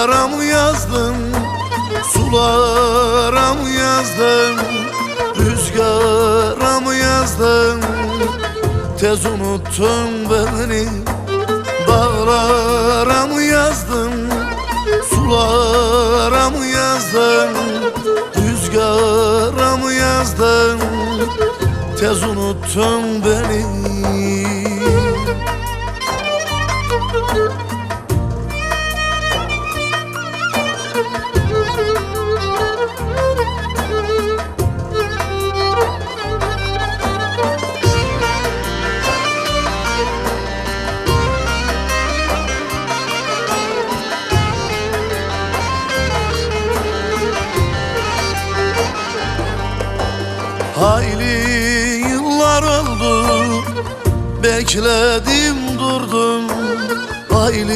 yazdım Sulara mı yazdım Rüzgara mı yazdım Tez unuttun beni. Dağlara mı yazdım Sulara mı yazdım Rüzgara mı yazdım Tez unuttun beni Hayli yıllar oldu Bekledim durdum. Hayli